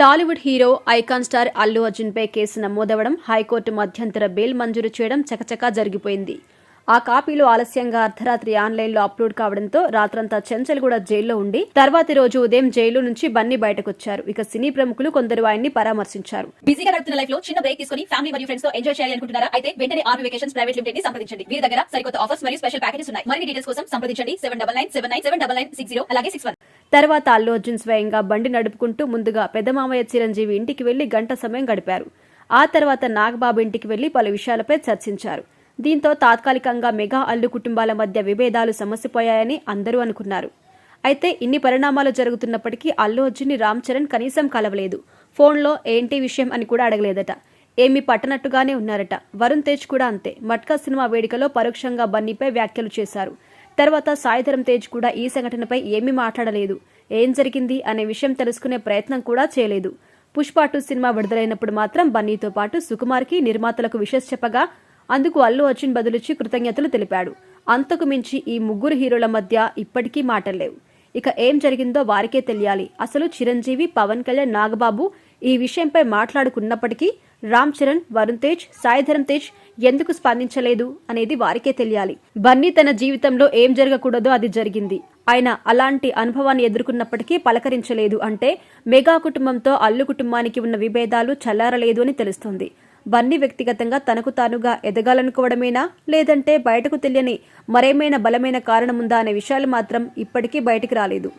Tollywood hero icon star Allu అర్జున్పై కేసు నమోదవడం high court మధ్యంతర బెయిల్ మంజూరు చేయడం చకచకా జరిగిపోయింది. ఆ కాపీలు ఆలస్యంగా అర్ధరాత్రి ఆన్లైన్లో అప్లోడ్ కావడంతో రాత్రంతా చెంచల్గూడ జైల్లో ఉండి తర్వాతి రోజు ఉదయం జైలు నుంచి బన్నీ బయటకొచ్చారు. ఇక సినీ ప్రముఖులు కొందరు ఆయన్ని పరామర్శించారు. బిజీగా గడుపుతున్న లైఫ్లో చిన్న బ్రేక్ తీసుకుని ఫ్యామిలీ మరియు ఫ్రెండ్స్తో ఎంజాయ్ చేయాలి అనుకుంటున్నారా? అయితే వెంటనే ఆర్మీ వెకేషన్స్ ప్రైవేట్ లిమిటెడ్ని సంప్రదించండి. వీరి దగ్గర సరికొత్త ఆఫర్స్ మరియు స్పెషల్ ప్యాకేజెస్ ఉన్నాయి. మరిన్ని డీటెయిల్స్ కోసం సంప్రదించండి. Seven double nine seven nine seven double nine six zero అలాగే సిక్స్ వన్. తర్వాత అల్లు అర్జున్ స్వయంగా బండి నడుపుకుంటూ ముందుగా పెద్దమామయ్య చిరంజీవి ఇంటికి వెళ్ళి గంట సమయం గడిపారు. ఆ తర్వాత నాగబాబు ఇంటికి వెళ్ళి పలు విషయాలపై చర్చించారు. దీంతో తాత్కాలికంగా మెగా అల్లు కుటుంబాల మధ్య విభేదాలు సమసిపోయాయని అందరూ అనుకున్నారు. అయితే ఇన్ని పరిణామాలు జరుగుతున్నప్పటికీ అల్లు అర్జున్ని రామ్ చరణ్ కనీసం కలవలేదు. ఫోన్లో ఏంటి విషయం అని కూడా అడగలేదట. ఏమీ పట్టనట్టుగానే ఉన్నారట. వరుణ్ తేజ్ కూడా అంతే. మట్కా సినిమా వేడుకలో పరోక్షంగా బన్నీపై వ్యాఖ్యలు చేశారు. తర్వాత సాయిధరం తేజ్ కూడా ఈ సంఘటనపై ఏమీ మాట్లాడలేదు. ఏం జరిగింది అనే విషయం తెలుసుకునే ప్రయత్నం కూడా చేయలేదు. పుష్ప టూ సినిమా విడుదలైనప్పుడు మాత్రం బన్నీతో పాటు సుకుమార్కి నిర్మాతలకు విషెస్ చెప్పగా అందుకు అల్లు అర్జున్ బదులిచ్చి కృతజ్ఞతలు తెలిపాడు. అంతకు మించి ఈ ముగ్గురు హీరోల మధ్య ఇప్పటికీ మాటలేవు ఇక ఏం జరిగిందో వారికే తెలియాలి. అసలు చిరంజీవి పవన్ కళ్యాణ్ నాగబాబు ఈ విషయంపై మాట్లాడుకున్నప్పటికీ రామ్ చరణ్ వరుణ్ తేజ్ సాయిధరం తేజ్ ఎందుకు స్పందించలేదు అనేది వారికే తెలియాలి. బన్నీ తన జీవితంలో ఏం జరగకూడదో అది జరిగింది. ఆయన అలాంటి అనుభవాన్ని ఎదుర్కొన్నప్పటికీ పలకరించలేదు అంటే మెగా కుటుంబంతో అల్లు కుటుంబానికి ఉన్న విభేదాలు చల్లారలేదు అని తెలుస్తోంది. బన్నీ వ్యక్తిగతంగా తనకు తానుగా ఎదగాలనుకోవడమేనా? లేదంటే బయటకు తెలియని మరేమైనా బలమైన కారణముందా అనే విషయాలు మాత్రం ఇప్పటికీ బయటికి రాలేదు.